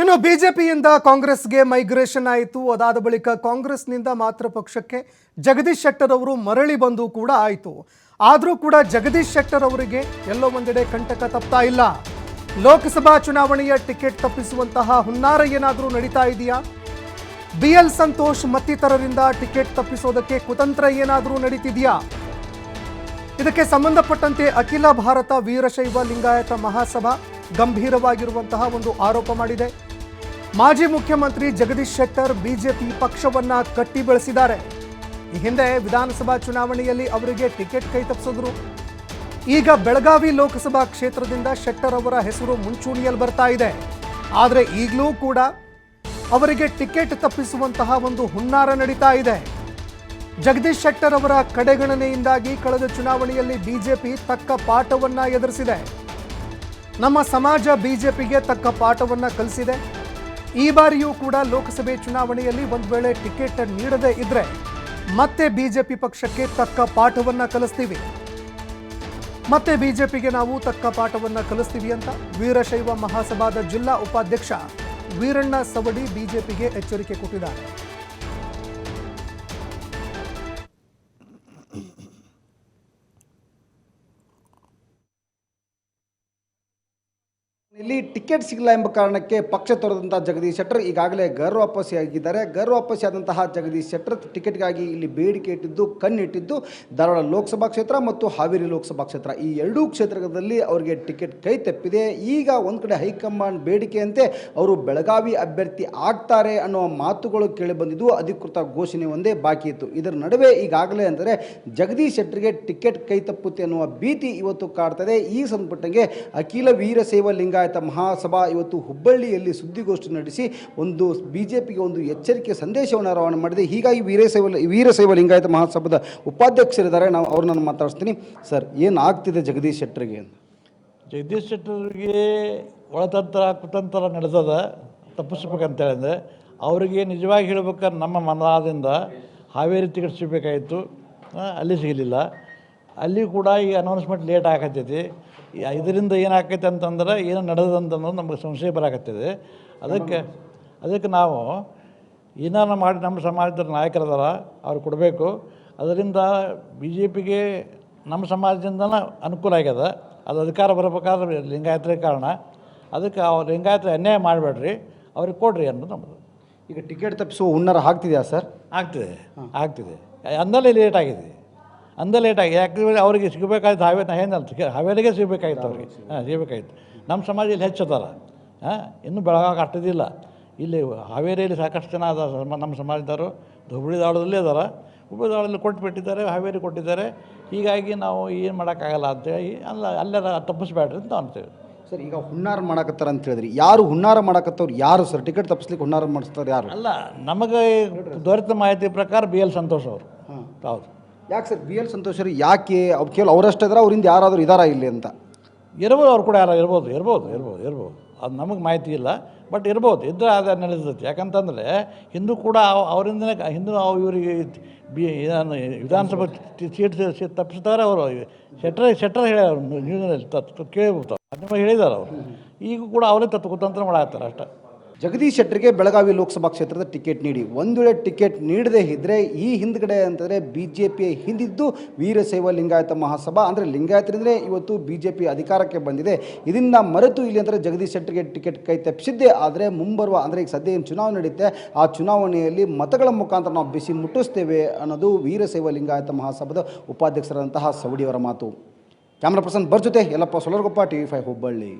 ಇನ್ನು ಬಿಜೆಪಿಯಿಂದ ಕಾಂಗ್ರೆಸ್ಗೆ ಮೈಗ್ರೇಷನ್ ಆಯಿತು. ಅದಾದ ಬಳಿಕ ಕಾಂಗ್ರೆಸ್ನಿಂದ ಮಾತ್ರ ಪಕ್ಷಕ್ಕೆ ಜಗದೀಶ್ ಶೆಟ್ಟರ್ ಅವರು ಮರಳಿ ಬಂದು ಕೂಡ ಆಯಿತು. ಆದರೂ ಕೂಡ ಜಗದೀಶ್ ಶೆಟ್ಟರ್ ಅವರಿಗೆ ಎಲ್ಲೋ ಒಂದೆಡೆ ಕಂಟಕ ತಪ್ತಾ ಇಲ್ಲ. ಲೋಕಸಭಾ ಚುನಾವಣೆಯ ಟಿಕೆಟ್ ತಪ್ಪಿಸುವಂತಹ ಹುನ್ನಾರ ಏನಾದರೂ ನಡೀತಾ ಇದೆಯಾ? ಬಿ ಎಲ್ ಸಂತೋಷ್ ಮತ್ತಿತರರಿಂದ ಟಿಕೆಟ್ ತಪ್ಪಿಸೋದಕ್ಕೆ ಕುತಂತ್ರ ಏನಾದರೂ ನಡೀತಿದೆಯಾ? ಇದಕ್ಕೆ ಸಂಬಂಧಪಟ್ಟಂತೆ ಅಖಿಲ ಭಾರತ ವೀರಶೈವ ಲಿಂಗಾಯತ ಮಹಾಸಭಾ ಗಂಭೀರವಾಗಿರುವಂತಹ ಒಂದು ಆರೋಪ ಮಾಡಿದೆ. ಮಾಜಿ ಮುಖ್ಯಮಂತ್ರಿ ಜಗದೀಶ್ ಶೆಟ್ಟರ್ ಬಿಜೆಪಿ ಪಕ್ಷವನ್ನ ಕಟ್ಟಿ ಬೆಳೆಸಿದ್ದಾರೆ ಈ ಹಿಂದೆ ವಿಧಾನಸಭಾ ಚುನಾವಣೆಯಲ್ಲಿ ಅವರಿಗೆ ಟಿಕೆಟ್ ಕೈ ತಪ್ಪಿಸಿದ್ರು ಈಗ ಬೆಳಗಾವಿ ಲೋಕಸಭಾ ಕ್ಷೇತ್ರದಿಂದ ಶೆಟ್ಟರ್ ಅವರ ಹೆಸರು ಮುಂಚೂಣಿಯಲ್ಲಿ ಬರ್ತಾ ಇದೆ. ಆದರೆ ಈಗಲೂ ಕೂಡ ಅವರಿಗೆ ಟಿಕೆಟ್ ತಪ್ಪಿಸುವಂತಹ ಒಂದು ಹುನ್ನಾರ ನಡೀತಾ ಇದೆ. ಜಗದೀಶ್ ಶೆಟ್ಟರ್ ಅವರ ಕಡೆಗಣನೆಯಿಂದಾಗಿ ಕಳೆದ ಚುನಾವಣೆಯಲ್ಲಿ ಬಿಜೆಪಿ ತಕ್ಕ ಪಾಠವನ್ನ ಎದುರಿಸಿದೆ. ನಮ್ಮ ಸಮಾಜ ಬಿಜೆಪಿಗೆ ತಕ್ಕ ಪಾಠವನ್ನ ಕಲಿಸಿದೆ. ಈ ಬಾರಿಯೂ ಕೂಡ ಲೋಕಸಭೆ ಚುನಾವಣೆಯಲ್ಲಿ ಒಂದು ವೇಳೆ ಟಿಕೆಟ್ ನೀಡದೇ ಇದ್ರೆ ಮತ್ತೆ ಬಿಜೆಪಿ ಪಕ್ಷಕ್ಕೆ ತಕ್ಕ ಪಾಠವನ್ನ ಕಲಿಸ್ತೀವಿ. ಮತ್ತೆ ಬಿಜೆಪಿಗೆ ನಾವು ತಕ್ಕ ಪಾಠವನ್ನ ಕಲಿಸ್ತೀವಿ ಅಂತ ವೀರಶೈವ ಮಹಾಸಭಾದ ಜಿಲ್ಲಾ ಉಪಾಧ್ಯಕ್ಷ ವೀರಣ್ಣ ಸವಡಿ ಬಿಜೆಪಿಗೆ ಎಚ್ಚರಿಕೆ ಕೊಟ್ಟಿದ್ದಾರೆ. ಇಲ್ಲಿ ಟಿಕೆಟ್ ಸಿಗಲ್ಲ ಎಂಬ ಕಾರಣಕ್ಕೆ ಪಕ್ಷ ತೊರೆದಂತಹ ಜಗದೀಶ್ ಶೆಟ್ಟರ್ ಈಗಾಗಲೇ ಗರ್ ಆಗಿದ್ದಾರೆ ಗರ್ ವಾಪಸ್ಸಿಯಾದಂತಹ ಜಗದೀಶ್ ಶೆಟ್ಟರ್ ಟಿಕೆಟ್ಗಾಗಿ ಇಲ್ಲಿ ಬೇಡಿಕೆ ಇಟ್ಟಿದ್ದು, ಕಣ್ಣಿಟ್ಟಿದ್ದು ಧಾರವಾಡ ಲೋಕಸಭಾ ಕ್ಷೇತ್ರ ಮತ್ತು ಹಾವೇರಿ ಲೋಕಸಭಾ ಕ್ಷೇತ್ರ. ಈ ಎರಡೂ ಕ್ಷೇತ್ರದಲ್ಲಿ ಅವರಿಗೆ ಟಿಕೆಟ್ ಕೈ ತಪ್ಪಿದೆ. ಈಗ ಒಂದು ಕಡೆ ಹೈಕಮಾಂಡ್ ಬೇಡಿಕೆಯಂತೆ ಅವರು ಬೆಳಗಾವಿ ಅಭ್ಯರ್ಥಿ ಆಗ್ತಾರೆ ಅನ್ನುವ ಮಾತುಗಳು ಕೇಳಿಬಂದಿದ್ದು ಅಧಿಕೃತ ಘೋಷಣೆ ಒಂದೇ ಬಾಕಿ ಇತ್ತು. ಇದರ ನಡುವೆ ಈಗಾಗಲೇ ಅಂದರೆ ಜಗದೀಶ್ ಶೆಟ್ಟರ್ಗೆ ಟಿಕೆಟ್ ಕೈ ತಪ್ಪುತ್ತೆ ಅನ್ನುವ ಭೀತಿ ಇವತ್ತು ಕಾಡ್ತದೆ ಈ ಸಂಪುಟಂಗೆ ಅಖಿಲ ವೀರಶೈವ ಲಿಂಗಾಯತ ಮಹಾಸಭಾ ಇವತ್ತು ಹುಬ್ಬಳ್ಳಿಯಲ್ಲಿ ಸುದ್ದಿಗೋಷ್ಠಿ ನಡೆಸಿ ಒಂದು ಬಿ ಜೆ ಪಿಗೆ ಒಂದು ಎಚ್ಚರಿಕೆ ಸಂದೇಶವನ್ನು ರವಾನೆ ಮಾಡಿದೆ. ಹೀಗಾಗಿ ವೀರಶೈವ ವೀರಸೈವ ಲಿಂಗಾಯತ ಮಹಾಸಭಾದ ಉಪಾಧ್ಯಕ್ಷರಿದ್ದಾರೆ. ನಾವು ಅವ್ರನ್ನ ಮಾತಾಡಿಸ್ತೀನಿ. ಸರ್, ಏನು ಆಗ್ತಿದೆ ಜಗದೀಶ್ ಶೆಟ್ಟರ್ಗೆ ಅಂತ? ಜಗದೀಶ್ ಶೆಟ್ಟರ್ಗೆ ಒಳತಂತ್ರ, ಕುತಂತ್ರ ನಡೆದದ ತಪ್ಪಿಸ್ಬೇಕಂತೇಳಿದ್ರೆ ಅವರಿಗೆ ನಿಜವಾಗಿ ಹೇಳ್ಬೇಕಾದ್ರೆ ನಮ್ಮ ಮನದಿಂದ ಹಾವೇರಿ ಟಿಕೆಟ್ ಸಿಗಬೇಕಾಯಿತು. ಅಲ್ಲಿ ಸಿಗಲಿಲ್ಲ. ಅಲ್ಲಿ ಕೂಡ ಈ ಅನೌನ್ಸ್ಮೆಂಟ್ ಲೇಟ್ ಆಗತ್ತೈತಿ ಇದರಿಂದ ಏನಾಕೈತೆ ಅಂತಂದ್ರೆ ಏನು ನಡೆದಂತಂದ್ರೆ ನಮಗೆ ಸಂಶಯ ಬರಾಕತ್ತಿದೆ ಅದಕ್ಕೆ ಅದಕ್ಕೆ ನಾವು ಏನಾರು ಮಾಡಿ ನಮ್ಮ ಸಮಾಜದ ನಾಯಕರದಾರ ಅವ್ರು ಕೊಡಬೇಕು. ಅದರಿಂದ ಬಿ ಜೆ ಪಿಗೆ ನಮ್ಮ ಸಮಾಜದಿಂದನೇ ಅನುಕೂಲ ಆಗ್ಯದ. ಅದು ಅಧಿಕಾರ ಬರಬೇಕಾದ್ರೆ ಲಿಂಗಾಯತರ ಕಾರಣ. ಅದಕ್ಕೆ ಅವ್ರು ಲಿಂಗಾಯತ್ರೆ ಅನ್ಯಾಯ ಮಾಡಬೇಡ್ರಿ ಅವ್ರಿಗೆ ಕೊಡ್ರಿ ಅನ್ನೋದು ನಮ್ಮದು ಈಗ ಟಿಕೆಟ್ ತಪ್ಪಿಸುವ ಹುನ್ನಾರ ಆಗ್ತಿದೆಯಾ ಸರ್? ಆಗ್ತಿದೆ ಆಗ್ತಿದೆ. ಅಂದಲೇ ಲೇಟ್ ಆಗಿದೆ. ಅಂದ ಲೇಟಾಗಿ ಯಾಕಂದರೆ ಅವರಿಗೆ ಸಿಗಬೇಕಾಯ್ತು ಹಾವೇ ನಾ ಏನಲ್ಲ ಹಾವೇರಿಗೆ ಸಿಗಬೇಕಾಗಿತ್ತು ಅವ್ರಿಗೆ. ಹಾಂ ಸಿಗಬೇಕಾಯ್ತು ನಮ್ಮ ಸಮಾಜ ಸಮಾಜದಲ್ಲಿ ಹೆಚ್ಚದಾರ ಹಾಂ ಇನ್ನೂ ಬೆಳಗಾಗ ಅಷ್ಟದಿಲ್ಲ. ಇಲ್ಲಿ ಹಾವೇರಿಯಲ್ಲಿ ಸಾಕಷ್ಟು ಜನ ಅದ ನಮ್ಮ ಸಮಾಜದವರು. ಹುಬ್ಬಳ್ಳಿ ದಾಳದಲ್ಲೇ ಅದಾರ. ಹುಬ್ಬಳ್ಳಿ ದಾಳದಲ್ಲಿ ಕೊಟ್ಟುಬಿಟ್ಟಿದ್ದಾರೆ ಹಾವೇರಿ ಕೊಟ್ಟಿದ್ದಾರೆ. ಹೀಗಾಗಿ ನಾವು ಏನು ಮಾಡೋಕ್ಕಾಗಲ್ಲ ಅಂತೇಳಿ ಅಲ್ಲ ಅಲ್ಲೆಲ್ಲ ತಪ್ಪಿಸ್ಬೇಡ್ರಿ ಅಂತ ಅಂತೇವೆ. ಸರ್ ಈಗ ಹುನ್ನಾರ ಮಾಡಕತ್ತಾರ ಅಂತ ಹೇಳಿದ್ರಿ. ಯಾರು ಹುನ್ನಾರ ಮಾಡಕತ್ತವ್ರು? ಯಾರು ಸರ್? ಟಿಕೆಟ್ ತಪ್ಪಿಸ್ಲಿಕ್ಕೆ ಹುನ್ನಾರ ಮಾಡಿಸ್ತಾರೆ ಯಾರು? ಅಲ್ಲ ನಮಗೆ ದೊರೆತ ಮಾಹಿತಿ ಪ್ರಕಾರ ಬಿ ಎಲ್ ಸಂತೋಷ್ ಅವರು. ಹೌದು. ಯಾಕೆ ಸರ್ ಬಿ ಎಲ್ ಸಂತೋಷರು ಯಾಕೆ ಅವ್ರು ಕೇಳಿ ಅವರಷ್ಟೇ ಇದ್ರೆ, ಅವರಿಂದ ಯಾರಾದರೂ ಇದಾರ ಇಲ್ಲಿ ಅಂತ? ಇರ್ಬೋದು, ಅವ್ರು ಕೂಡ ಯಾರು ಇರ್ಬೋದು ಇರ್ಬೋದು ಇರ್ಬೋದು ಇರ್ಬೋದು. ಅದು ನಮಗೆ ಮಾಹಿತಿ ಇಲ್ಲ, ಬಟ್ ಇರ್ಬೋದು, ಇದ್ರೆ ಅದು ನಡೆಸ್ತೈತಿ ಯಾಕಂತಂದರೆ ಹಿಂದೂ ಕೂಡ ಅವ್- ಅವರಿಂದನೇ ಹಿಂದೂ ಇವರಿಗೆ ಬಿ ಇದನ್ನು ವಿಧಾನಸಭೆ ಸೀಟ್ ತಪ್ಪಿಸ್ತಾರೆ ಅವರು. ಶೆಟ್ರ ಶೆಟ್ರ ಹೇಳ್ಯಾರ ತತ್ ಕೇಳಿಬಿಡ್ತಾರೆ ಅದನ್ನ ಹೇಳಿದ್ದಾರೆ ಅವರು. ಈಗ ಕೂಡ ಅವರೇ ತತ್ವ, ಕುತಂತ್ರ ಮಾಡಾಕ್ತಾರೆ ಅಷ್ಟೇ. ಜಗದೀಶ್ ಶೆಟ್ಟರ್ಗೆ ಬೆಳಗಾವಿ ಲೋಕಸಭಾ ಕ್ಷೇತ್ರದ ಟಿಕೆಟ್ ನೀಡಿ. ಒಂದು ವೇಳೆ ಟಿಕೆಟ್ ನೀಡದೇ ಇದ್ದರೆ ಈ ಹಿಂದ್ಗಡೆ ಅಂತಂದರೆ ಬಿ ಜೆ ಪಿ ಹಿಂದಿದ್ದು ವೀರಶೈವ ಲಿಂಗಾಯತ ಮಹಾಸಭಾ. ಅಂದರೆ ಲಿಂಗಾಯತರಿಂದಲೇ ಇವತ್ತು ಬಿ ಜೆ ಪಿ ಅಧಿಕಾರಕ್ಕೆ ಬಂದಿದೆ. ಇದನ್ನು ಮರೆತು ಇಲ್ಲಿ ಅಂದರೆ ಜಗದೀಶ್ ಶೆಟ್ಟರ್ಗೆ ಟಿಕೆಟ್ ಕೈ ತಪ್ಪಿಸಿದ್ದೇ ಆದರೆ ಮುಂಬರುವ ಅಂದರೆ ಈಗ ಸದ್ಯ ಏನು ಚುನಾವಣೆ ನಡೆಯುತ್ತೆ ಆ ಚುನಾವಣೆಯಲ್ಲಿ ಮತಗಳ ಮುಖಾಂತರ ನಾವು ಬಿಸಿ ಮುಟ್ಟಿಸ್ತೇವೆ ಅನ್ನೋದು ವೀರಶೈವ ಲಿಂಗಾಯತ ಮಹಾಸಭಾದ ಉಪಾಧ್ಯಕ್ಷರಾದಂತಹ ಸವಡಿಯವರ ಮಾತು. ಕ್ಯಾಮ್ರಾ ಪರ್ಸನ್ ಬರ್ ಜೊತೆ Yallappa Solargoppa T V five Hubballi.